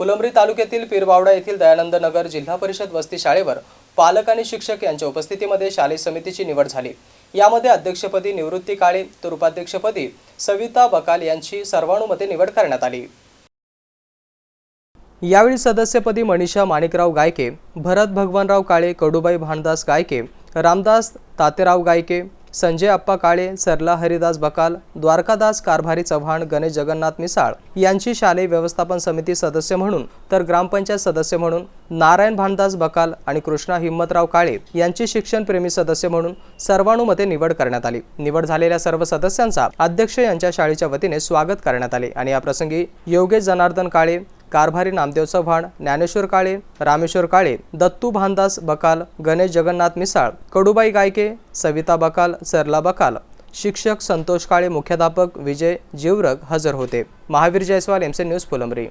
फुलंब्री तालुक्यातील पिरबावडा येथील दयानंद नगर जिल्हा परिषद वस्ती शाळेवर पालक आणि शिक्षक यांच्या उपस्थितीमध्ये शालेय समितीची निवड झाली. यामध्ये अध्यक्षपदी निवृत्ती काळे तर उपाध्यक्षपदी सविता बकाल यांची सर्वानुमते निवड करण्यात आली. यावेळी सदस्यपदी मनीषा माणिकराव गायके भरत भगवानराव काळे कडूबाई भानदास गायके रामदास तातेराव गायके संजय अप्पा काळे सरला हरिदास बकाल द्वारकादास कारभारी चव्हाण गणेश जगन्नाथ मिसाळ यांची शालेय व्यवस्थापन समिती सदस्य म्हणून तर ग्रामपंचायत सदस्य म्हणून नारायण भानदास बकाल आणि कृष्णा हिम्मतराव काळे यांची शिक्षणप्रेमी सदस्य म्हणून सर्वानुमते निवड करण्यात आली. निवड झालेल्या सर्व सदस्यांचा अध्यक्ष यांच्या शाळेच्या वतीने स्वागत करण्यात आले आणि याप्रसंगी योगेश जनार्दन काळे कारभारी नामदेव चव्हाण ज्ञानेश्वर काळे रामेश्वर काळे दत्तू भानदास बकाल गणेश जगन्नाथ मिसाळ कडूबाई गायके सविता बकाल सरला बकाल. शिक्षक संतोष काळे मुख्याध्यापक विजय जिवरग हजर होते. महावीर जयस्वाल एमसे न्यूज फुलंबरी.